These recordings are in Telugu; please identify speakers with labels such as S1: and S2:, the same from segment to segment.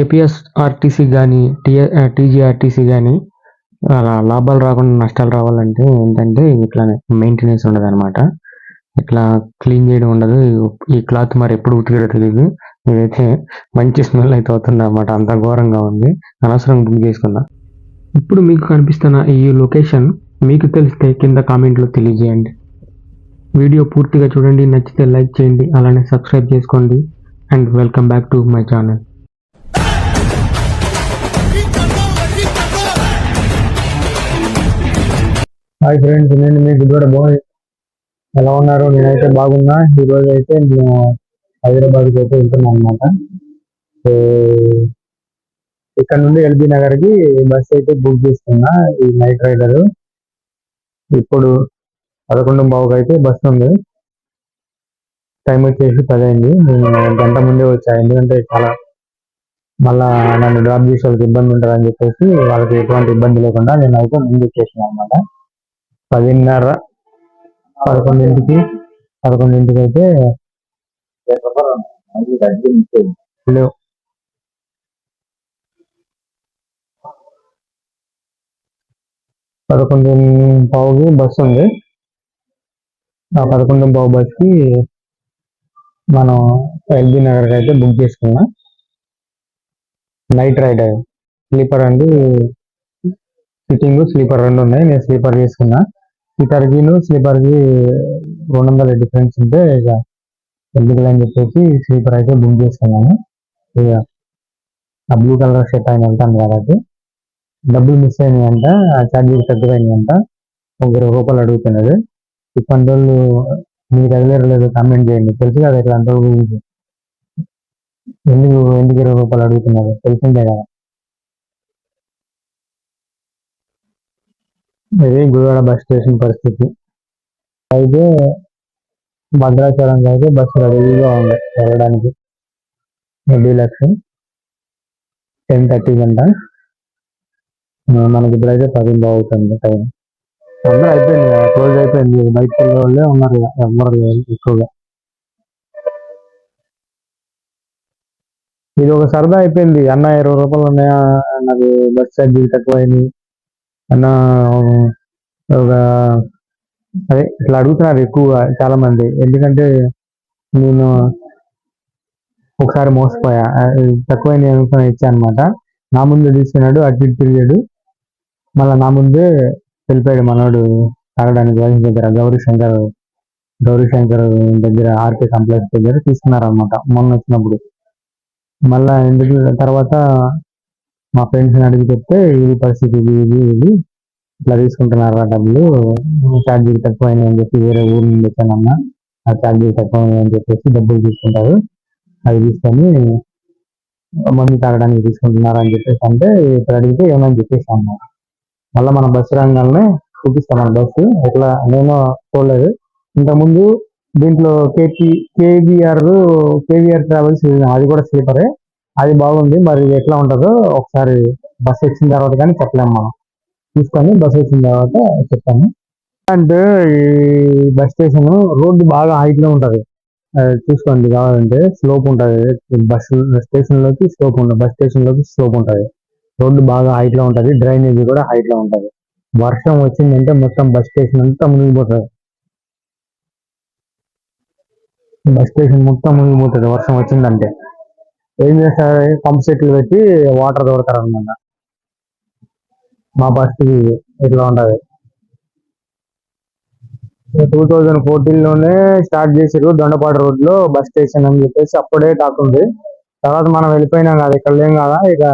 S1: ఏపీఎస్ఆర్టీసీ కానీ టీఏ టీజీఆర్టీసీ కానీ అలా లాభాలు రాకుండా నష్టాలు రావాలంటే ఏంటంటే ఇట్లానే మెయింటెనెన్స్ ఉండదు అనమాట ఇట్లా క్లీన్ చేయడం ఉండదు. ఈ క్లాత్ మరి ఎప్పుడు ఉతికడో తెలియదు ఇదైతే మంచి స్మెల్ అయితే అవుతుంది అనమాట అంత ఘోరంగా ఉంది. అనవసరం బుక్ చేసుకున్నా. ఇప్పుడు మీకు కనిపిస్తున్న ఈ లొకేషన్ మీకు తెలిస్తే కింద కామెంట్లో తెలియజేయండి. వీడియో పూర్తిగా చూడండి. నచ్చితే లైక్ చేయండి. అలానే సబ్స్క్రైబ్ చేసుకోండి. And welcome back to my channel hi friends నేను మీకు కూడా బాగుంది ఎలా ఉన్నారు? నేనైతే బాగున్నా. ఈ రోజు అయితే నేను హైదరాబాద్కి అయితే వెళ్తున్నాను అనమాట సో ఇక్కడ నుండి ఎల్బీ నగర్కి బస్ అయితే బుక్ చేసుకున్నా ఈ నైట్ రైడర్. ఇప్పుడు పదకొండు బావుకి అయితే బస్సు ఉంది. టైం వచ్చేసి పది అయింది. నేను గంట ముందే వచ్చా. ఎందుకంటే చాలా మళ్ళా నన్ను డ్రాప్ చేసే వాళ్ళకి ఇబ్బంది ఉంటుందని చెప్పేసి వాళ్ళకి ఎటువంటి ఇబ్బంది లేకుండా నేను అయితే ముందు వచ్చేసాను అనమాట పదిన్నర పదకొండింటికి పదకొండింటికి అయితే లేవు. పదకొండు పావుకి బస్సు ఉంది. ఆ పదకొండు పావు బస్కి మనం ఎల్బీ నగర్కి అయితే బుక్ చేసుకున్నాం. నైట్ రైడర్ స్లీపర్ అండి. సిట్టింగ్ స్లీపర్ రెండు ఉన్నాయి. నేను స్లీపర్ తీసుకున్నా. స్లీపర్కిను స్లీపర్కి రెండు వందల డిఫరెన్స్ ఉంటే ఇక ఎందుకులే అని చెప్పేసి స్లీపర్ అయితే బుక్ చేసుకున్నాను. ఇక ఆ బ్లూ కలర్ షర్ట్ ఆయన వెళ్తాను కాబట్టి. డబ్బులు మిస్ అయినాయంట ఛార్జీలు తగ్గిపోయినాయంట. ఒక ఇరవై రూపాయలు అడుగుతున్నాడు ఇప్పటి రోజులు మీకు తగిలేరు కామెంట్ చేయండి. తెలుసు కదా ఇట్లా అంత ఎందుకు ఎందుకు ఇరవై రూపాయలు అడుగుతున్నారు? తెలిసిందే కదా. ఇది గుడివాడ బస్ స్టేషన్ పరిస్థితి. అయితే భద్రాచలంకి అయితే బస్సు రెడీగా ఉంది వెళ్ళడానికి. డీలక్స్ టెన్ థర్టీ గంట. మనకి ఇప్పుడైతే పది బాగుతుంది టైం అందరూ అయిపోయింది క్లోజ్ అయిపోయింది. బయటకు వెళ్ళే వాళ్ళే ఉన్నారు ఎవరు ఎవ్వరు లేరు ఎక్కువగా. ఇది ఒక సరదా అయిపోయింది. అన్న ఇరవై రూపాయలు ఉన్నాయా? నాకు బస్ ఛార్జీలు అయినాయి అన్న ఒక అదే ఇట్లా అడుగుతున్నారు ఎక్కువగా చాలా మంది ఎందుకంటే నేను ఒకసారి మోసపోయా. తక్కువైన తక్కువైంది అనుకుని అనమాట నా ముందు తీసుకున్నాడు అటు ఇటు తిరిగాడు. మళ్ళీ నా ముందే వెళ్ళిపోయాడు మనోడు తాగడానికి వైన్స్ దగ్గర గౌరీ శంకర్ గౌరీ శంకర్ దగ్గర ఆర్కే కాంప్లెక్స్ దగ్గర తీసుకున్నారు అనమాట మొన్న వచ్చినప్పుడు. మళ్ళా ఎందుకు తర్వాత మా ఫ్రెండ్స్ని అడిగి చెప్తే ఇది పరిస్థితి ఇది ఇది ఇది. ఇట్లా తీసుకుంటున్నారు డబ్బులు? ఛార్జీలు తక్కువైనాయి అని చెప్పి వేరే ఊరు నుండి వచ్చానన్న. ఆ ఛార్జీలు తక్కువైనాయి అని చెప్పేసి డబ్బులు తీసుకుంటారు. అవి తీసుకొని మందు తాగడానికి తీసుకుంటున్నారు అని చెప్పేసి అంటే ఇప్పుడు అడిగితే ఏమని చెప్పేసి అన్నారు మళ్ళీ మన బస్సు రంగానే చూపిస్తాం మన బస్సు ఎట్లా? నేను చూడలేదు ఇంతకుముందు దీంట్లో కేపీ కేబిఆర్ కేవీఆర్ ట్రావెల్స్ అది కూడా స్లీపరే అది బాగుంది. మరి ఎట్లా ఉంటుందో ఒకసారి బస్ వచ్చిన తర్వాత కానీ చెప్పలేము మనం. చూసుకొని బస్ వచ్చిన తర్వాత చెప్తాను. అంటే ఈ బస్ స్టేషన్ రోడ్డు బాగా హైట్లో చూసుకోండి కావాలంటే స్లోప్ ఉంటుంది. బస్ స్టేషన్లోకి స్లోప్ ఉంటుంది. బస్ స్టేషన్లోకి స్లోప్ ఉంటుంది. రోడ్డు బాగా హైట్ ఉంటుంది. డ్రైనేజ్ కూడా హైట్లో వర్షం వచ్చిందంటే మొత్తం బస్ స్టేషన్ అంతా మునిగిపోతుంది. బస్ స్టేషన్ మొత్తం మునిగిపోతుంది. వర్షం వచ్చిందంటే. ఏం చేస్తారు పంప్ సెట్లు పెట్టి వాటర్ తోడతారు అనమాట మా బస్ ఇట్లా ఉంటది? టూ థౌజండ్ ఫోర్టీన్లోనే స్టార్ట్ చేసారు దొండపాడు రోడ్లో బస్ స్టేషన్ అని చెప్పేసి అప్పుడే కాకుంది తర్వాత మనం వెళ్ళిపోయినాం కదా ఇక్కడ లేం కదా ఇక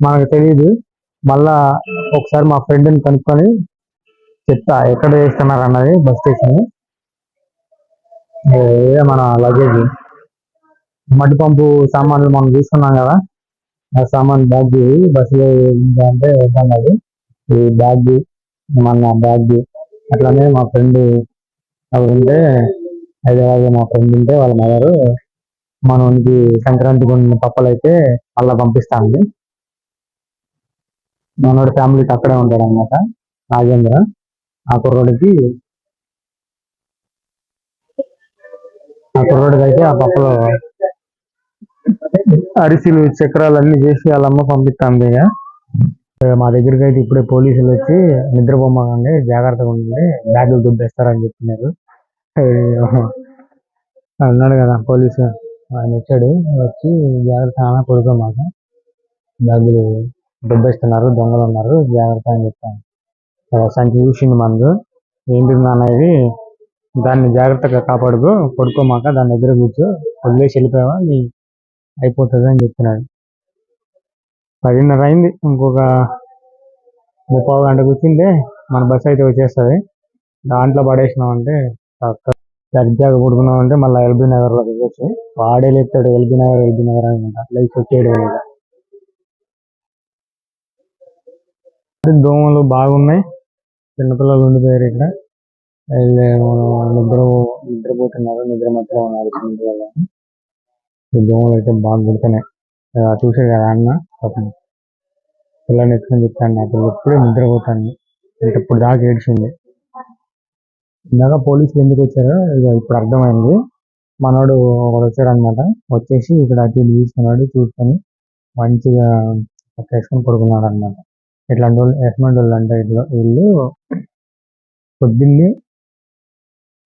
S1: మనకు తెలియదు మళ్ళా ఒకసారి మా ఫ్రెండ్ని కనుక్కొని చెప్తా ఎక్కడ చేస్తున్నారు అన్నది బస్ స్టేషన్ ఏ మన లగేజ్ మట్టి పంపు సామాన్లు మనం తీసుకున్నాం కదా ఆ సామాన్ బ్యాగ్ బస్సులో అంటే అన్నది ఈ బ్యాగ్ మన బ్యాగ్ అట్లానే మా ఫ్రెండ్ అవి ఉంటే హైదరాబాద్ మా ఫ్రెండ్ ఉంటే వాళ్ళ మదర్ మనకి సంక్రాంతికి ఉన్న పప్పలు అయితే అలా పంపిస్తాంది. మనోడి ఫ్యామిలీకి అక్కడే ఉంటాడు అనమాట నాగేంద్ర ఆ కుర్రోడికి ఆ కుర్రోడికి అయితే ఆ పప్పులో అరిసెలు చక్రాలు అన్ని చేసి వాళ్ళ అమ్మ పంపిస్తాంది ఇక. మా దగ్గరికి అయితే ఇప్పుడే పోలీసులు వచ్చి నిద్రపోమ్మకండి జాగ్రత్తగా ఉండండి బ్యాగులు దుబ్బేస్తారని చెప్పినారు. అన్నాడు కదా పోలీసు ఆయన వచ్చాడు వచ్చి జాగ్రత్త అన్న పడుకోమాక బ్యాగులు దుబ్బేస్తున్నారు దొంగలు ఉన్నారు జాగ్రత్త అని చెప్పాను. సంచి చూసింది మందు ఏంటి నాన్న ఇది? దాన్ని జాగ్రత్తగా కాపాడుకో పడుకోమాక దాని దగ్గర కూర్చో వదిలేసి వెళ్ళిపోయావా? నీ అయిపోతుంది అని చెప్తున్నాడు పదిన్నర అయింది ఇంకొక ముప్పై గంట కూర్చుంటే మన బస్సు అయితే వచ్చేస్తుంది. దాంట్లో పడేసినాం అంటే సరిగ్గా పుడుకున్నాం అంటే మళ్ళీ ఎల్బీ నగర్లో దిగొచ్చు. వాడే లేపుతాడు ఎల్బీ నగర్ ఎల్బీ నగర్ అనుకుంటా లైఫ్ వచ్చేయడం దోమలు బాగున్నాయి. చిన్నపిల్లలు ఉండిపోయారు ఇక్కడ. నిద్ర నిద్రపోతున్నారు. నిద్ర మాత్రం ఉన్నారు చిన్నపిల్లలు. ఈ దోమలు అయితే బాగా గుడుతున్నాయి ఆ, చూసారు కదా అన్న? పాపం పిల్లని ఎత్తుకొని చెప్తాను అక్కడ ఎప్పుడే నిద్రపోతాను ఇప్పుడు దాకా ఏడ్చింది. ఇందాక పోలీసులు ఎందుకు వచ్చారో ఇక ఇప్పుడు అర్థమైంది. మనోడు ఒకడు వచ్చాడు వచ్చేసి ఇక్కడ అటు ఇటు తీసుకున్నాడు చూసుకొని మంచిగా వేసుకొని పడుకున్నాడు అనమాట ఇట్లాంటి వాళ్ళు ఎటువంటి వాళ్ళు అంటే ఇట్లా వీళ్ళు. పొద్దున్నే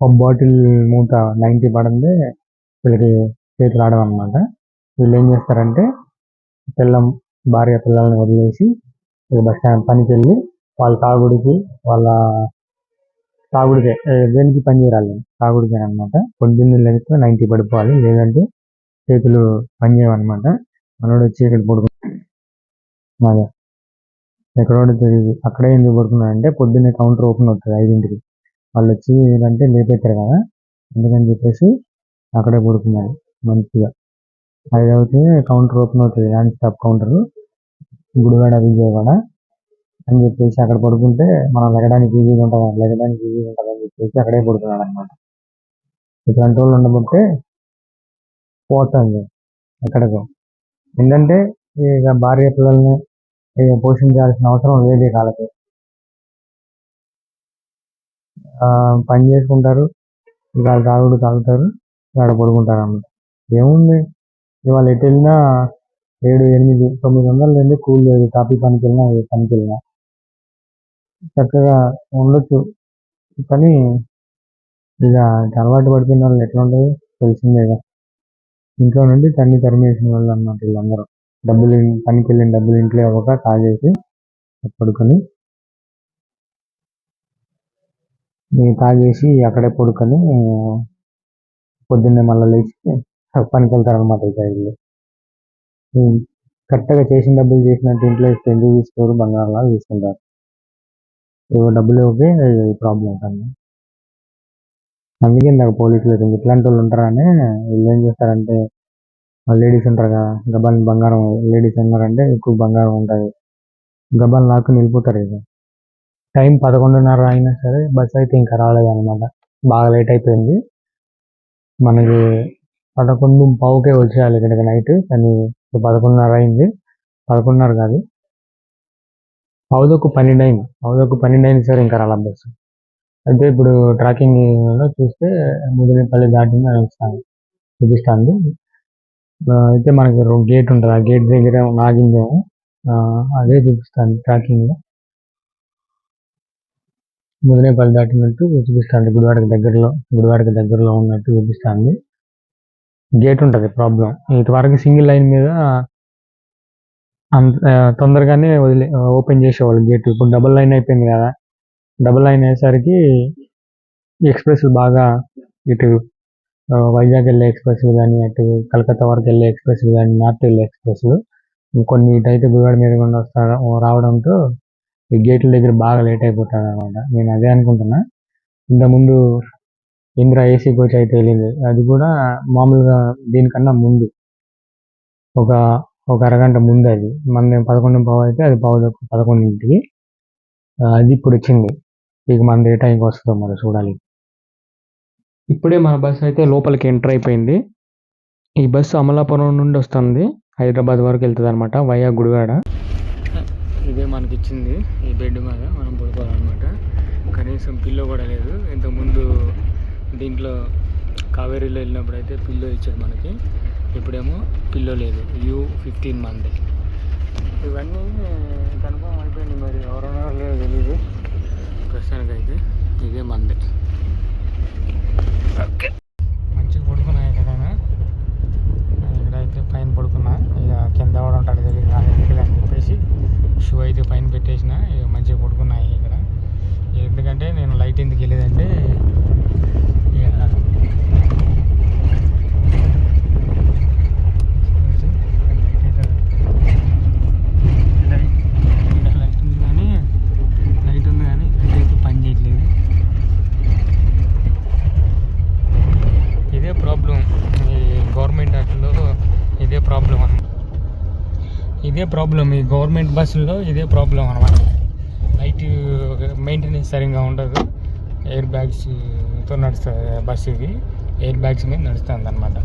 S1: ఒక బాటిల్ మూట నైన్టీ పడింది. వీళ్ళకి చేతులు ఆడమన్నమాట వీళ్ళు ఏం చేస్తారంటే పిల్లం భార్య పిల్లల్ని వదిలేసి బస్ స్టాండ్ పనికి వెళ్ళి వాళ్ళ తాగుడికి వాళ్ళ తాగుడికే దేనికి పని చేయాలి? తాగుడికే అనమాట పొద్దున్నే లేకపోతే నైన్టీ పడిపోవాలి. లేదంటే చేతులు పని చేయవన్నమాట మనోడు వచ్చి ఇక్కడ పడుకున్నాడు. అదే. ఎక్కడోడు తెలియదు అక్కడే ఎందుకు పడుకున్నాడంటే పొద్దున్నే కౌంటర్ ఓపెన్ అవుతుంది ఐదింటికి. వాళ్ళు వచ్చి ఏంటంటే లేపేస్తారు కదా అందుకని చెప్పేసి అక్కడే పడుకున్నాడు. మంచిగా. ఐదు అయితే కౌంటర్ ఓపెన్ అవుతుంది and stop counter Gudivada Vijayawada అని చెప్పేసి అక్కడ పడుకుంటే మనం లెగడానికి ఈజీగా ఉంటుంది? లెగడానికి ఈజీగా ఉంటుంది అని చెప్పేసి అక్కడే పడుకున్నాడు అనమాట కంట్రోల్ వాళ్ళు ఉండబట్టే పోతుంది ఎక్కడికో. ఏంటంటే ఇక భార్య పిల్లల్ని పోషించాల్సిన అవసరం లేదు కాలకు. ఆ, పని చేసుకుంటారు ఇక వాళ్ళు తాగుడు తాగుతారు ఆడ పడుకుంటారు అన్నమాట ఏముంది? ఇవాళ ఎటు వెళ్ళినా ఏడు ఎనిమిది తొమ్మిది వందలు లేని కూల్ లేదు. కాఫీ పనికి వెళ్ళినా ఏ పనికి వెళ్ళినా. చక్కగా ఉండొచ్చు. కానీ ఇక అలవాటు పడిపోయిన వాళ్ళు ఎట్లా ఉంటుంది? తెలిసిందేగా ఇంట్లో నుండి తన్ని తరిమేసిన వాళ్ళు అన్నమాట వీళ్ళందరూ. డబ్బులు పనికి వెళ్ళిన డబ్బులు ఇంట్లో ఇవ్వక తాగేసి పడుకొని తాగేసి అక్కడే పడుకొని పొద్దున్నే మళ్ళీ లేచి పనికి వెళ్తారు అనమాట ఇక వీళ్ళు కరెక్ట్గా చేసిన డబ్బులు చేసినట్టు ఇంట్లో ఇస్తే ఎందుకు తీసుకోరు? బంగారం లాగా తీసుకుంటారు. ఏవో డబ్బులు ఇవ్వకే ప్రాబ్లం కానీ అందుకే ఇందాక పోలీసులు ఇట్లాంటి వాళ్ళు ఉంటారని వీళ్ళు ఏం చేస్తారంటే లేడీస్ ఉంటారు కదా గబాన్ బంగారం లేడీస్ ఉన్నారంటే ఎక్కువ బంగారం ఉంటుంది. గబాన్ లాక్కు నిలిపోతారు ఇక. టైం పదకొండున్నర అయినా సరే బస్ అయితే ఇంకా రాలేదు అనమాట బాగా లేట్ అయిపోయింది. మనకి పదకొండు పావుకే వచ్చేయాలి ఇక్కడికి నైట్ కానీ ఇప్పుడు పదకొండున్నర అయింది. పదకొండున్నర కాదు. పౌదకు పన్నెండు అయింది. పౌదకు పన్నెండు అయింది సార్ ఇంకా రాల బస్సు అయితే ఇప్పుడు ట్రాకింగ్లో చూస్తే ముదినేపల్లి దాటింది అని వస్తాను చూపిస్తుంది. అయితే మనకి గేట్ ఉంటుంది. ఆ గేట్ దగ్గర ఆగిందేమో అదే చూపిస్తుంది ట్రాకింగ్లో. ముదినేపల్లి దాటినట్టు చూపిస్తుంది. గుడివాడకి దగ్గరలో గుడివాడకి దగ్గరలో ఉన్నట్టు చూపిస్తుంది. గేట్ ఉంటుంది ప్రాబ్లం. ఇటు వరకు సింగిల్ లైన్ మీద అంత తొందరగానే వదిలే ఓపెన్ చేసేవాళ్ళు గేట్. ఇప్పుడు డబుల్ లైన్ అయిపోయింది కదా. డబుల్ లైన్ అయ్యేసరికి ఎక్స్ప్రెస్ బాగా ఇటు వైజాగ్ వెళ్ళే ఎక్స్ప్రెస్ కానీ అటు కలకత్తా వరకు వెళ్ళే ఎక్స్ప్రెస్ కానీ నార్త్ వెళ్ళే ఎక్స్ప్రెస్ కొన్ని ఇటు అయితే గుడివాడ మీద కూడా వస్తా రావడంతో ఈ గేట్ల దగ్గర బాగా లేట్ అయిపోతుంది అనమాట నేను అదే అనుకుంటున్నా. ఇంతకుముందు ఇంద్ర ఏసీ కోచ్ అయితే వెళ్ళింది. అది కూడా మామూలుగా దీనికన్నా ముందు. ఒక ఒక అరగంట ముందు అది. మన పదకొండు పావు అయితే అది పావు తక్కువ పదకొండింటికి. అది ఇప్పుడు వచ్చింది. ఇక మన ఏ టైంకి వస్తుందో మరి చూడాలి. ఇప్పుడే మన బస్సు అయితే లోపలికి ఎంటర్ అయిపోయింది. ఈ బస్సు అమలాపురం నుండి వస్తుంది. హైదరాబాద్ వరకు వెళ్తుంది అనమాట వయా గుడివాడ. ఇదే మనకి ఇచ్చింది ఈ బెడ్ మీద మనం పడుకోవాలన్నమాట. కనీసం పిల్లో కూడా లేదు. ఇంతకుముందు దీంట్లో కావేరీలో వెళ్ళినప్పుడు అయితే పిల్లో ఇచ్చాడు మనకి. ఇప్పుడేమో పిల్లో లేదు. యూ ఫిఫ్టీన్ మంది. ఇవన్నీ కన్ఫర్మ్ అయిపోయింది మరి. ఎవరైనా లేదో తెలియదు ప్రస్తుతానికి అయితే ఇదే మంది. ఓకే. మంచిగా పడుకున్నా ఎక్కడైనా ఇక్కడైతే పైన పడుకున్నా. ఇక కింద ఎవడు ఉంటాడు తెలియదు నాకు ఎందుకులే అని చెప్పేసి షూ అయితే పైన పెట్టేసిన. ఇక మంచిగా పడుకున్నాయి ఇక్కడ. ఎందుకంటే నేను లైట్ ఎందుకు వెళ్ళేదంటే లైట్ ఉంది కానీ లైట్ ఉంది కానీ పని చేయట్లేదు. ఇదే ప్రాబ్లం ఈ గవర్నమెంట్ ఇదే ప్రాబ్లం ఇదే ప్రాబ్లం ఈ గవర్నమెంట్ బస్సుల్లో ఇదే ప్రాబ్లం అనమాట లైట్ మెయింటెనెన్స్ సరిగ్గా ఉండదు. ఎయిర్ బ్యాగ్స్తో నడుస్తుంది బస్సు ఇది. ఎయిర్ బ్యాగ్స్ మీద నడుస్తుంది అనమాట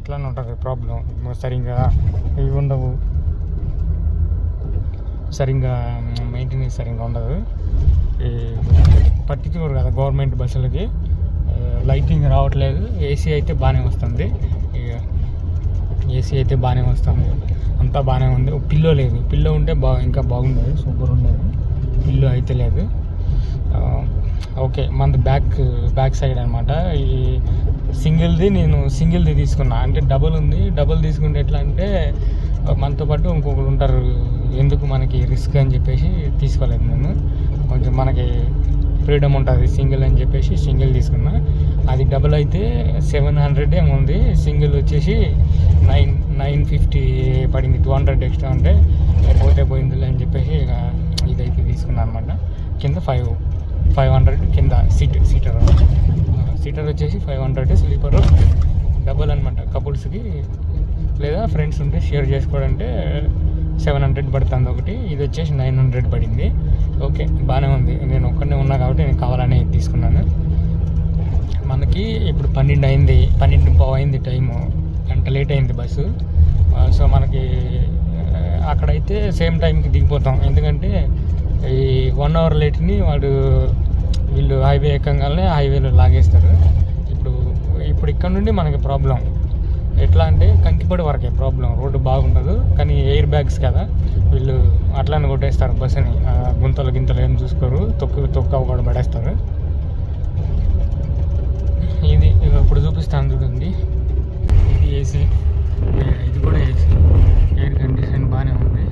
S1: ఇట్లానే ఉంటుంది ప్రాబ్లం సరిగ్గా ఇవి ఉండవు. సరిగ్గా మెయింటెనెన్స్ సరిగ్గా ఉండదు. ఈ పట్టించుకోరు కదా గవర్నమెంట్ బస్సులకి లైటింగ్ రావట్లేదు. ఏసీ అయితే బాగానే వస్తుంది. ఇక ఏసీ అయితే బాగానే వస్తుంది. అంతా బాగానే ఉంది. పిల్లో లేదు. పిల్లో ఉంటే బా ఇంకా బాగుండేది. సూపర్ ఉండేది. పిల్లో అయితే లేదు. ఓకే. మన బ్యాక్ బ్యాక్ సైడ్ అనమాట ఈ సింగిల్ది నేను సింగిల్ది తీసుకున్నా. అంటే డబుల్ ఉంది. డబుల్ తీసుకుంటే ఎట్లా అంటే మనతో పాటు ఇంకొకరు ఉంటారు. ఎందుకు మనకి రిస్క్ అని చెప్పేసి తీసుకోలేదు నేను. కొంచెం మనకి ఫ్రీడమ్ ఉంటుంది. సింగిల్ అని చెప్పేసి సింగిల్ తీసుకున్నా. అది డబుల్ అయితే సెవెన్ హండ్రెడ్ ఏమో ఉంది. సింగిల్ వచ్చేసి నైన్ నైన్ ఫిఫ్టీ పడింది. టూ హండ్రెడ్ ఎక్స్ట్రా అంటే పోతే పోయిందిలే అని చెప్పేసి ఇక ఇదైతే తీసుకున్నాను అనమాట కింద ఫైవ్ ఫైవ్ హండ్రెడ్ కింద సీట్ సీటర్. సీటర్ వచ్చేసి ఫైవ్ హండ్రెడ్ స్లీపర్. డబుల్ అనమాట కపుల్స్కి. లేదా ఫ్రెండ్స్ ఉంటే షేర్ చేసుకోవాలంటే సెవెన్ హండ్రెడ్ పడుతుంది ఒకటి. ఇది వచ్చేసి నైన్ హండ్రెడ్ పడింది. ఓకే బాగానే ఉంది. నేను ఒక్కనే ఉన్నా కాబట్టి నేను కావాలని ఇది తీసుకున్నాను. మనకి ఇప్పుడు పన్నెండు అయింది పన్నెండు పావు అయింది టైము. గంట లేట్ అయింది బస్సు. సో మనకి అక్కడైతే సేమ్ టైంకి దిగిపోతాం. ఎందుకంటే ఈ వన్ అవర్ లేట్ని వాడు వీళ్ళు హైవే ఎక్కగానే హైవేలో లాగేస్తారు. ఇప్పుడు ఇప్పుడు ఇక్కడ నుండి మనకి ప్రాబ్లం. ఎట్లా అంటే కంకిపడి వరకే ప్రాబ్లం. రోడ్డు బాగుండదు కానీ ఎయిర్ బ్యాగ్స్ కదా. వీళ్ళు అట్లానే కొట్టేస్తారు బస్సుని. గుంతలు గింతలు ఏం చూసుకోరు. తొక్కు తొక్క కూడా పడేస్తారు. ఇది ఇప్పుడు చూపిస్తాను చూడండి. ఇది ఏసీ. ఇది కూడా ఏసీ ఎయిర్ కండిషన్ బాగానే ఉంది.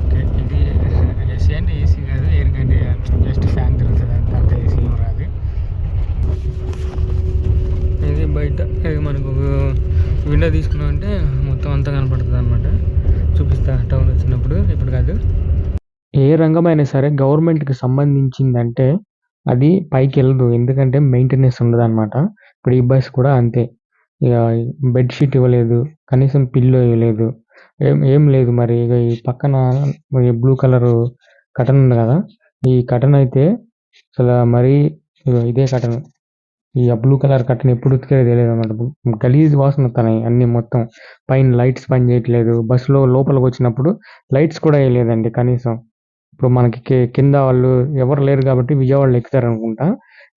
S1: ఓకే ఇది ఏసీ అంటే ఏసీ కాదు ఎయిర్ కండిషన్ జస్ట్ ఫ్యాన్ తిరుగుతుంది అంత అంత ఏసీ రాదు. ఇది బయట ఇది మనకు విండో తీసుకున్నామంటే మొత్తం అంతా కనపడుతుంది అనమాట చూపిస్తా టౌన్ వచ్చినప్పుడు ఇప్పుడు కాదు. ఏ రంగమైనా సరే గవర్నమెంట్కి సంబంధించిందంటే అది పైకి వెళ్ళదు ఎందుకంటే మెయింటెనెన్స్ ఉండదు అనమాట ఇప్పుడు ఈ బస్ కూడా అంతే. ఇక బెడ్షీట్ ఇవ్వలేదు కనీసం పిల్లో ఇవ్వలేదు. ఏం ఏం లేదు మరి. ఇక ఈ పక్కన బ్లూ కలర్ కటన్ ఉంది కదా ఈ కటన్ అయితే అసలు మరీ ఇదే కటన్ ఈ బ్లూ కలర్ కట్టను ఎప్పుడు ఉతికేది తెలియదు అన్నమాట. గలీజ్ వాసన వస్తున్నాయి అన్ని మొత్తం. పైన లైట్స్ పని చేయట్లేదు. బస్సులో లోపలికి వచ్చినప్పుడు లైట్స్ కూడా వేయలేదండి కనీసం. ఇప్పుడు మనకి కింద వాళ్ళు ఎవరు లేరు కాబట్టి విజయవాడలో ఎక్కుతారు అనుకుంటా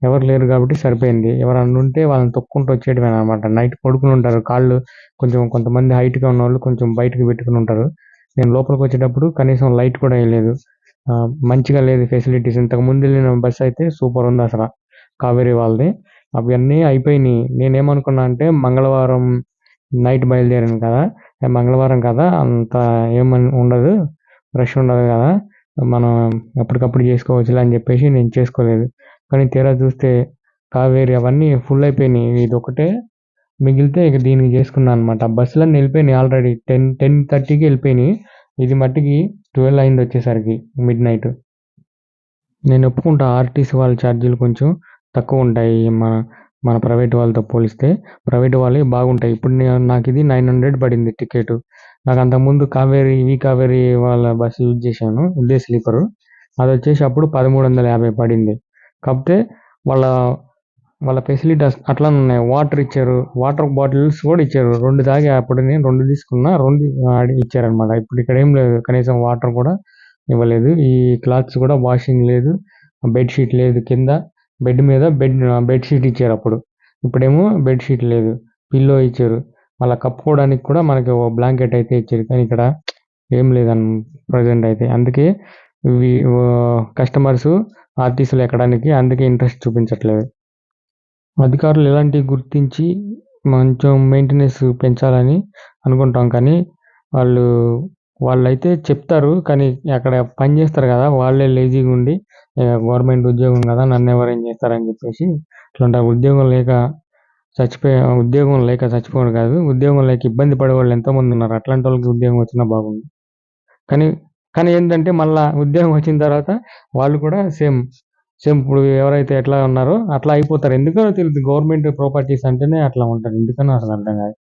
S1: ఎవరు లేరు కాబట్టి సరిపోయింది. ఎవరన్నా ఉంటే వాళ్ళని తొక్కుంటూ వచ్చేయడమే అనమాట నైట్ పడుకుని ఉంటారు. కాళ్ళు కొంచెం కొంతమంది హైట్గా ఉన్న వాళ్ళు కొంచెం బయటకు పెట్టుకుని ఉంటారు. నేను లోపలికి వచ్చేటప్పుడు కనీసం లైట్ కూడా వేయలేదు మంచిగా లేదు ఫెసిలిటీస్ ఇంతకు ముందు వెళ్ళిన బస్ అయితే సూపర్ ఉంది అసలు. కావేరీ వాళ్ళది. అవన్నీ అయిపోయినాయి. నేనేమనుకున్నా అంటే మంగళవారం నైట్ బయలుదేరాను కదా. మంగళవారం కదా. అంత ఏమని ఉండదు. రష్ ఉండదు కదా. మనం ఎప్పటికప్పుడు చేసుకోవచ్చులే అని చెప్పేసి నేను చేసుకోలేదు. కానీ తీరా చూస్తే కావేరి అవన్నీ ఫుల్ అయిపోయినాయి. ఇది ఒకటే మిగిలితే ఇక దీనికి చేసుకున్నాను అనమాట బస్సులన్నీ వెళ్ళిపోయినాయి ఆల్రెడీ టెన్ టెన్ థర్టీకి వెళ్ళిపోయినాయి. ఇది మట్టికి ట్వెల్వ్ అయింది వచ్చేసరికి మిడ్ నైట్ నేను ఒప్పుకుంటా ఆర్టీసీ వాళ్ళ ఛార్జీలు కొంచెం తక్కువ ఉంటాయి మన మన ప్రైవేట్ వాళ్ళతో పోలిస్తే. ప్రైవేట్ వాళ్ళే బాగుంటాయి. ఇప్పుడు నాకు ఇది నైన్ హండ్రెడ్ పడింది టికెట్ నాకు అంతకుముందు కావేరి ఈ కావేరి వాళ్ళ బస్సు యూజ్ చేశాను. ఇదే స్లీపరు అది వచ్చేసి అప్పుడు పదమూడు వందల యాభై పడింది. కాకపోతే వాళ్ళ వాళ్ళ ఫెసిలిటీస్ అట్లా ఉన్నాయి. వాటర్ ఇచ్చారు వాటర్ బాటిల్స్ కూడా ఇచ్చారు. రెండు తాగి అప్పుడు నేను రెండు తీసుకున్నా రెండు ఇచ్చారనమాట ఇప్పుడు ఇక్కడ ఏం లేదు. కనీసం వాటర్ కూడా ఇవ్వలేదు. ఈ క్లాత్స్ కూడా వాషింగ్ లేదు బెడ్షీట్ లేదు కింద. బెడ్ మీద బెడ్ బెడ్షీట్ ఇచ్చారు అప్పుడు. ఇప్పుడేమో బెడ్షీట్ లేదు. పిల్లో ఇచ్చారు. మళ్ళీ కప్పుకోవడానికి కూడా మనకి ఓ బ్లాంకెట్ అయితే ఇచ్చారు. కానీ ఇక్కడ ఏం లేదన్ ప్రజెంట్ అయితే. అందుకే కస్టమర్స్ ఆర్టీసీలు ఎక్కడానికి అందుకే ఇంట్రెస్ట్ చూపించట్లేదు. అధికారులు ఇలాంటివి గుర్తించి కొంచెం మెయింటెనెన్స్ పెంచాలని అనుకుంటాం కానీ వాళ్ళు వాళ్ళైతే చెప్తారు కానీ అక్కడ పని చేస్తారు కదా వాళ్ళే లేజీగా ఉండి గవర్నమెంట్ ఉద్యోగం కదా నన్ను ఎవరు ఏం చేస్తారని చెప్పేసి ఇట్లాంటి ఉద్యోగం లేక చచ్చిపోయే ఉద్యోగం లేక చచ్చిపోవడం కాదు ఉద్యోగం లేక ఇబ్బంది పడే వాళ్ళు ఎంతోమంది ఉన్నారు అట్లాంటి వాళ్ళకి ఉద్యోగం వచ్చినా బాగుంది కానీ కానీ ఏంటంటే మళ్ళా ఉద్యోగం వచ్చిన తర్వాత వాళ్ళు కూడా సేమ్ సేమ్ ఇప్పుడు ఎవరైతే ఎట్లా ఉన్నారో అట్లా అయిపోతారు. ఎందుకో తెలియదు గవర్నమెంట్ ప్రాపర్టీస్ అంటేనే అట్లా ఉంటారు. ఎందుకనో అసలు అర్థం కాదు.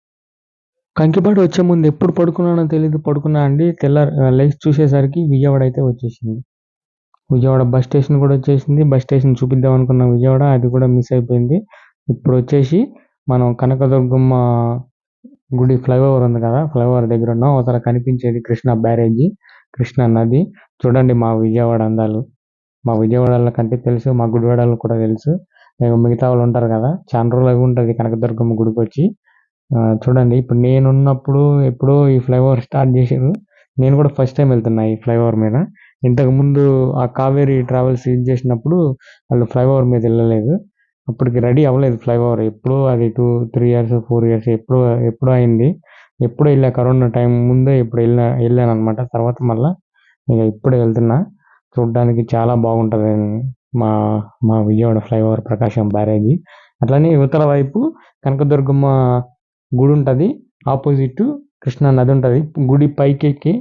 S1: కంకిపాటు వచ్చే ముందు ఎప్పుడు పడుకున్నానో తెలియదు పడుకున్నా అండి తెల్ల లైఫ్ చూసేసరికి విజయవాడ అయితే వచ్చేసింది. విజయవాడ బస్ స్టేషన్ కూడా వచ్చేసింది. బస్ స్టేషన్ చూపిద్దాం అనుకున్న విజయవాడ అది కూడా మిస్ అయిపోయింది. ఇప్పుడు వచ్చేసి మనం కనకదుర్గమ్మ గుడి ఫ్లైఓవర్ ఉంది కదా ఫ్లైఓవర్ దగ్గర ఉన్నాం. అవతల కనిపించేది కృష్ణా బ్యారేజీ. కృష్ణా నది చూడండి మా విజయవాడ అందాలు. మా విజయవాడలో కంటే తెలుసు మా గుడివాడలో కూడా తెలుసు. ఇక మిగతా వాళ్ళు ఉంటారు కదా చాలా రోజులు ఉంటుంది కనకదుర్గమ్మ గుడికి వచ్చి. ఆ, చూడండి ఇప్పుడు నేనున్నప్పుడు ఎప్పుడో ఈ ఫ్లైఓవర్ స్టార్ట్ చేశారు. నేను కూడా ఫస్ట్ టైం వెళ్తున్నా ఈ ఫ్లైఓవర్ మీద. ఇంతకు ముందు ఆ కావేరీ ట్రావెల్స్ యూజ్ చేసినప్పుడు వాళ్ళు ఫ్లైఓవర్ మీద వెళ్ళలేదు. అప్పటికి రెడీ అవ్వలేదు ఫ్లైఓవర్. ఎప్పుడో అది two three years four years ఎప్పుడో ఎప్పుడో అయింది. ఎప్పుడో వెళ్ళా కరోనా టైం ముందే ఇప్పుడు వెళ్ళా వెళ్ళాను అనమాట తర్వాత మళ్ళీ ఇక ఇప్పుడే వెళ్తున్నా. చూడడానికి చాలా బాగుంటుంది. మా మా విజయవాడ ఫ్లైఓవర్ ప్రకాశం బ్యారేజీ. అట్లనే ఇవతల వైపు కనకదుర్గమ్మ గుడి ఉంటుంది. ఆపోజిట్ కృష్ణా నది ఉంటుంది. గుడి పైకి ఎక్కి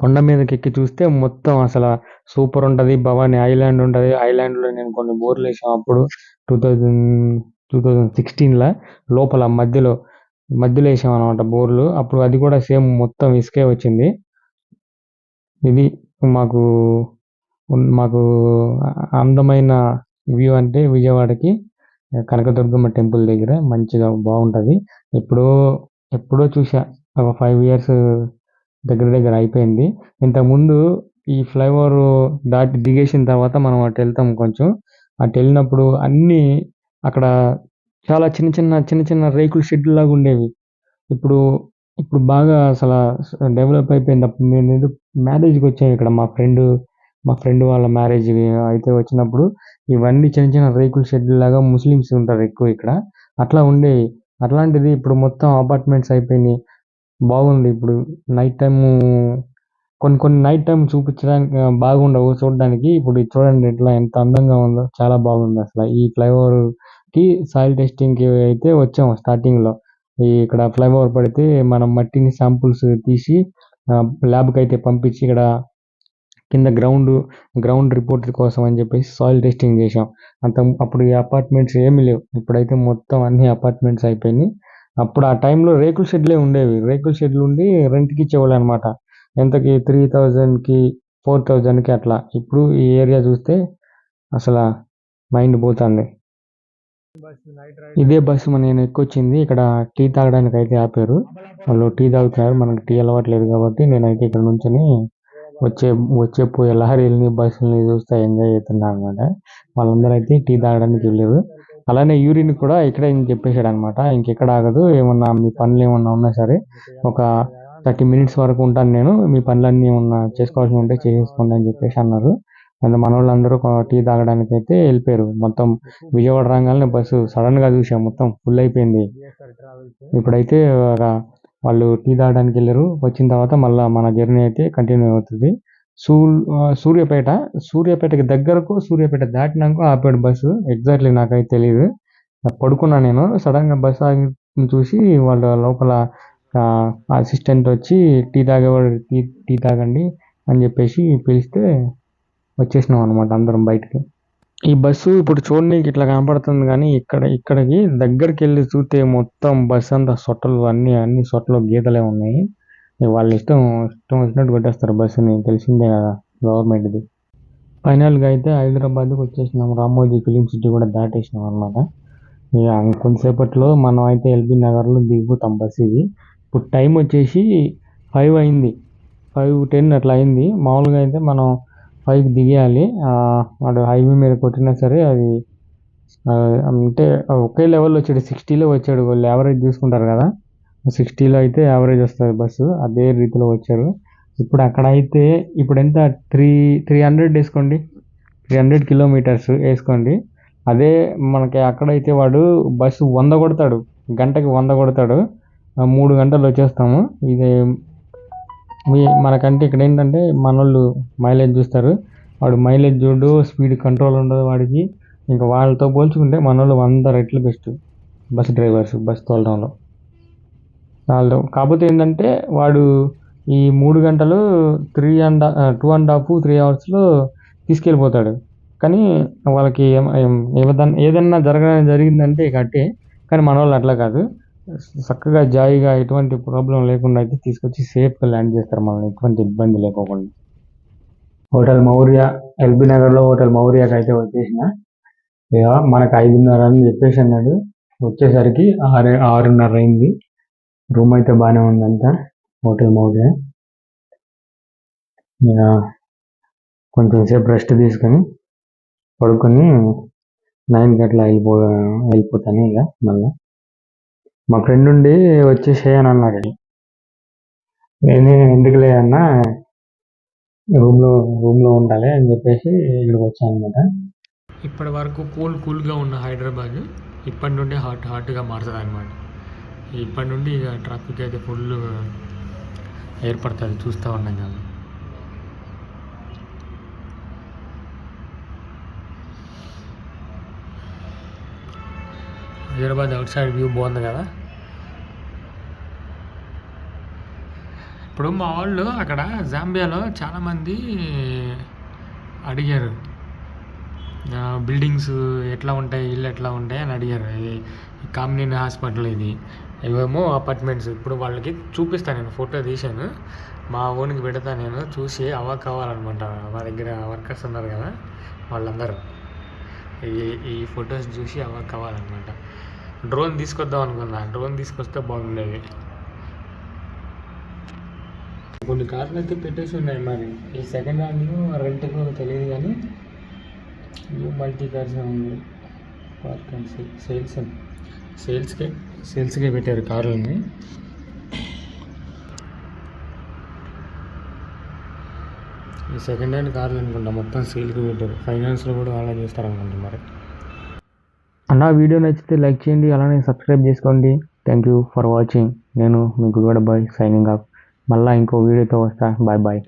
S1: కొండ మీదకి ఎక్కి చూస్తే మొత్తం అసలు సూపర్ ఉంటుంది. భవానీ ఐలాండ్ ఉంటుంది. ఐలాండ్లో నేను కొన్ని బోర్లు వేసాం అప్పుడు. టూ థౌజండ్ టూ థౌజండ్ సిక్స్టీన్లో లోపల మధ్యలో మధ్యలో వేసాం అనమాట బోర్లు. అప్పుడు అది కూడా సేమ్ మొత్తం ఇసుకే వచ్చింది. ఇది మాకు మాకు అందమైన వ్యూ అంటే విజయవాడకి కనకదుర్గమ్మ టెంపుల్ దగ్గర మంచిగా బాగుంటుంది. ఎప్పుడో ఎప్పుడో చూసా ఒక ఫైవ్ ఇయర్స్ దగ్గర దగ్గర అయిపోయింది. ఇంతకుముందు ఈ ఫ్లైఓవర్ దాటి దిగేసిన తర్వాత మనం అటు వెళ్తాం కొంచెం. అటు వెళ్ళినప్పుడు అన్నీ అక్కడ చాలా చిన్న చిన్న చిన్న చిన్న రేకుల షెడ్లు లాగా ఉండేవి. ఇప్పుడు ఇప్పుడు బాగా అసలు డెవలప్ అయిపోయింది అప్పుడు మేము ఏదో మ్యారేజ్కి వచ్చాము ఇక్కడ. మా ఫ్రెండ్ మా ఫ్రెండ్ వాళ్ళ మ్యారేజ్ అయితే వచ్చినప్పుడు ఇవన్నీ చిన్న చిన్న రేకుల షెడ్లు లాగా ముస్లిమ్స్ ఉంటారు ఎక్కువ ఇక్కడ. అట్లా ఉండేవి. అట్లాంటిది ఇప్పుడు మొత్తం అపార్ట్మెంట్స్ అయిపోయినాయి. బాగుంది ఇప్పుడు. నైట్ టైము కొన్ని కొన్ని నైట్ టైం చూపించడానికి బాగుండవు చూడడానికి. ఇప్పుడు చూడండి ఇట్లా ఎంత అందంగా ఉందో. చాలా బాగుంది అసలు ఈ ఫ్లైఓవర్ కి సాయిల్ టెస్టింగ్కి అయితే వచ్చాము స్టార్టింగ్లో ఈ ఇక్కడ ఫ్లైఓవర్ పడితే మనం మట్టిని శాంపుల్స్ తీసి ల్యాబ్కి అయితే పంపించి ఇక్కడ కింద గ్రౌండ్ గ్రౌండ్ రిపోర్ట్ కోసం అని చెప్పేసి సాయిల్ టెస్టింగ్ చేసాం అంత అప్పుడు ఈ అపార్ట్మెంట్స్ ఏమి లేవు. ఇప్పుడైతే మొత్తం అన్ని అపార్ట్మెంట్స్ అయిపోయినాయి. అప్పుడు ఆ టైంలో రేకుల షెడ్లే ఉండేవి. రేకుల షెడ్లు ఉండి రెంట్కి ఇచ్చేవాళ్ళు అనమాట ఎంతకి? త్రీ థౌజండ్కి ఫోర్ థౌజండ్కి అట్లా. ఇప్పుడు ఈ ఏరియా చూస్తే అసలు మైండ్ పోతుంది. ఇదే బస్సు నేను ఎక్కొచ్చింది ఇక్కడ టీ తాగడానికి అయితే ఆపారు. వాళ్ళు టీ తాగుతున్నారు. మనకు టీ అలవాట్లేదు కాబట్టి నేనైతే ఇక్కడ నుంచొని వచ్చే వచ్చే పోయే లహరీల్ని బస్సులని చూస్తే ఎంజాయ్ చేస్తున్నారు అనమాట వాళ్ళందరూ అయితే టీ తాగడానికి వెళ్ళారు. అలానే యూరిన్ కూడా ఇక్కడే చెప్పేశాడు అనమాట ఇంకెక్కడ ఆగదు. ఏమన్నా మీ పనులు ఏమన్నా ఉన్నా సరే ఒక థర్టీ మినిట్స్ వరకు ఉంటాను నేను. మీ పనులన్నీ ఏమన్నా చేసుకోవాల్సి ఉంటే చేసేసుకోండి అని చెప్పేసి అన్నారు. మన వాళ్ళందరూ టీ తాగడానికి అయితే వెళ్ళిపోయారు. మొత్తం విజయవాడ రాగానే బస్సు సడన్గా చూసాం మొత్తం ఫుల్ అయిపోయింది. ఇప్పుడైతే ఒక వాళ్ళు టీ తాగడానికి వెళ్ళారు. వచ్చిన తర్వాత మళ్ళీ మన జర్నీ అయితే కంటిన్యూ అవుతుంది. సూ సూర్యాపేట సూర్యాపేటకి దగ్గరకు సూర్యాపేట దాటినాక ఆపాడు బస్సు. ఎగ్జాక్ట్లీ నాకైతే తెలియదు పడుకున్నా నేను. సడన్గా బస్సు ఆగి చూసి వాళ్ళ లోపల అసిస్టెంట్ వచ్చి టీ తాగేవాడు టీ టీ తాగండి అని చెప్పేసి పిలిస్తే వచ్చేసినాం అనమాట అందరం బయటికి. ఈ బస్సు ఇప్పుడు చూడడానికి ఇట్లా కనపడుతుంది కానీ ఇక్కడ ఇక్కడికి దగ్గరికి వెళ్ళి చూస్తే మొత్తం బస్సు అంతా సొట్టలు అన్ని అన్ని సొట్టలు గీతలే ఉన్నాయి. వాళ్ళ ఇష్టం ఇష్టం వచ్చినట్టు కొట్టేస్తారు బస్సుని తెలిసిందే కదా గవర్నమెంట్ది. ఫైనల్గా అయితే హైదరాబాద్కి వచ్చేసినాం. రామోజీ ఫిలిం సిటీ కూడా దాటేసినాం అనమాట ఇక కొంతసేపట్లో మనం అయితే ఎల్బీ నగర్లో దిగుతాం బస్సు ఇది. ఇప్పుడు టైం వచ్చేసి ఫైవ్ అయింది. ఫైవ్ టెన్ అట్లా అయింది. మామూలుగా అయితే మనం పైకి దిగేయాలి. వాడు హైవే మీద కొట్టినా సరే అది అంటే ఒకే లెవెల్లో వచ్చాడు. సిక్స్టీలో వచ్చాడు. వాళ్ళు యావరేజ్ చూసుకుంటారు కదా. సిక్స్టీలో అయితే యావరేజ్ వస్తుంది బస్సు. అదే రీతిలో వచ్చారు. ఇప్పుడు అక్కడ అయితే ఇప్పుడు ఎంత? త్రీ త్రీ హండ్రెడ్ వేసుకోండి. త్రీ హండ్రెడ్ కిలోమీటర్స్ వేసుకోండి. అదే మనకి అక్కడైతే వాడు బస్సు వంద కొడతాడు. గంటకి వంద కొడతాడు. మూడు గంటలు వచ్చేస్తాము. ఇది మీ మనకంటే ఇక్కడ ఏంటంటే మనోళ్ళు మైలేజ్ చూస్తారు. వాడు మైలేజ్ చూడు స్పీడ్ కంట్రోల్ ఉండదు వాడికి. ఇంకా వాళ్ళతో పోల్చుకుంటే మనోళ్ళు వంద రెట్లు బెస్ట్ బస్ డ్రైవర్స్ బస్ తోలడంలో. వాళ్ళు కాకపోతే ఏంటంటే వాడు ఈ మూడు గంటలు three and two and half three అవర్స్లో తీసుకెళ్ళిపోతాడు. కానీ వాళ్ళకి ఏం- ఏదన్నా ఏదన్నా జరగ జరిగిందంటే ఇక అట్టే. కానీ మన వాళ్ళు అట్లా కాదు. చక్కగా జాయిగా ఎటువంటి ప్రాబ్లం లేకుండా అయితే తీసుకొచ్చి సేఫ్గా ల్యాండ్ చేస్తారు మనల్ని. ఎటువంటి ఇబ్బంది లేకోకుండా. హోటల్ మౌర్య ఎల్బీ నగర్లో హోటల్ మౌర్యకి అయితే వచ్చేసిన. ఇక మనకు ఐదున్నర అని చెప్పేసి అన్నాడు. వచ్చేసరికి ఆరు ఆరున్నర అయింది. రూమ్ అయితే బాగానే ఉందంట హోటల్ మౌర్య. ఇక కొంచెం సేపు రెస్ట్ తీసుకొని పడుకొని నైన్కి అట్లా వెళ్ళిపో వెళ్ళిపోతాను ఇక మళ్ళీ. మా ఫ్రెండ్ ఉండి వచ్చేసేయని అన్నాడు. నేను ఎందుకులే అన్న రూమ్లో రూమ్లో ఉండాలి అని చెప్పేసి ఇక్కడికి వచ్చాను అనమాట
S2: ఇప్పటి వరకు కూల్ కూల్గా ఉన్న హైదరాబాద్ ఇప్పటి నుండి హాట్ హాట్గా మారుతుంది అనమాట ఇప్పటి నుండి ఇక ట్రాఫిక్ అయితే ఫుల్ ఏర్పడుతుంది చూస్తూ ఉన్నాం కానీ హైదరాబాద్ అవుట్ సైడ్ వ్యూ బాగుంది కదా? ఇప్పుడు మా వాళ్ళు అక్కడ జాంబియాలో చాలామంది అడిగారు. బిల్డింగ్స్ ఎట్లా ఉంటాయి ఇల్లు ఎట్లా ఉంటాయి అని అడిగారు. ఇది కామినేని హాస్పిటల్ ఇది ఇవేమో అపార్ట్మెంట్స్. ఇప్పుడు వాళ్ళకి చూపిస్తాను నేను ఫోటో తీశాను. మా ఓన్కి పెడతా నేను చూసి అవ్వ కావాలన్నమాట. మా దగ్గర వర్కర్స్ ఉన్నారు కదా వాళ్ళందరూ. ఈ ఈ ఫొటోస్ చూసి అవ్వ కావాలన్నమాట. డ్రోన్ తీసుకొద్దాం అనుకున్నా. డ్రోన్ తీసుకొస్తే బాగుండేది. కొన్ని కార్లు అయితే పెట్టేసి ఉన్నాయి మరి. ఈ సెకండ్ హ్యాండ్ రెంట్కు తెలియదు కానీ న్యూ మల్టీ కార్స్ ఉంది. పార్క్ అండ్ సేల్స్ సేల్స్కే సేల్స్కే పెట్టారు కార్లని. ఈ సెకండ్ హ్యాండ్ కార్లు అనుకుంటా మొత్తం సేల్కి పెట్టారు. ఫైనాన్స్లో కూడా అలా చేస్తారు అనుకుంటా మరి.
S1: అన్న వీడియో నచ్చితే లైక్ చేయండి అలానే సబ్స్క్రైబ్ చేసుకోండి. థ్యాంక్ యూ ఫర్ వాచింగ్ నేను మీ కూడా బాయ్ సైనింగ్ ఆఫ్ మళ్ళీ ఇంకో వీడియోతో వస్తా. Bye bye